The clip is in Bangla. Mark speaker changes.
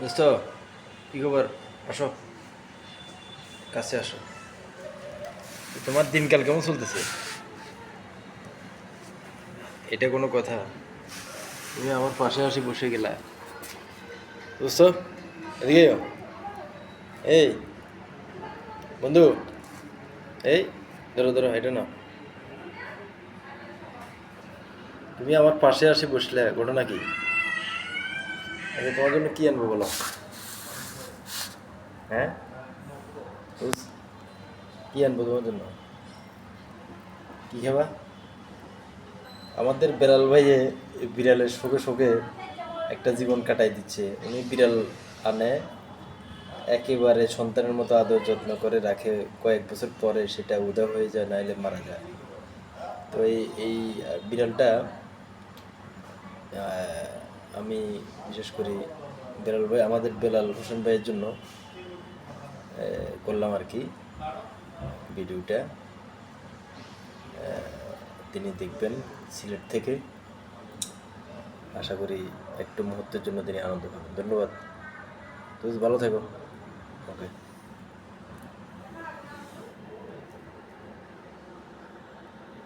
Speaker 1: দোস্ত, কি খবর? আসো। কাছে আসো। তোমার দিনকাল কেমন চলতেছে? এটা কোনো কথা। তুমি আমার পাশে আসি বসে গেলা। দোস্ত, এদিকে এই, বন্ধু, এই, ধরো ধরো, এটা না তুমি আমার পাশে আসি বসলে, ঘটনা কি? আচ্ছা তোমার জন্য কি আনব বলো? হ্যাঁ? কি আনব তোমার জন্য? কি খাবা? আমাদের বিড়াল ভাইয়ে বিড়ালের শোকে শোকে একটা জীবন কাটাই দিচ্ছে। উনি বিড়াল আনে, একেবারে সন্তানের মতো আদর যত্ন করে রাখে। কয়েক বছর পরে সেটা উদা হয়ে যায়, নাইলে মারা যায়। তো এই এই বিড়ালটা আমি বিশেষ করে বেলাল ভাই, আমাদের বেলাল হোসেন ভাইয়ের জন্য করলাম আর কি ভিডিওটা। তিনি দেখবেন সিলেট থেকে। আশা করি একটু মুহূর্তের জন্য তিনি আনন্দ পাবেন। ধন্যবাদ। তুমি ভালো থাকো। ওকে।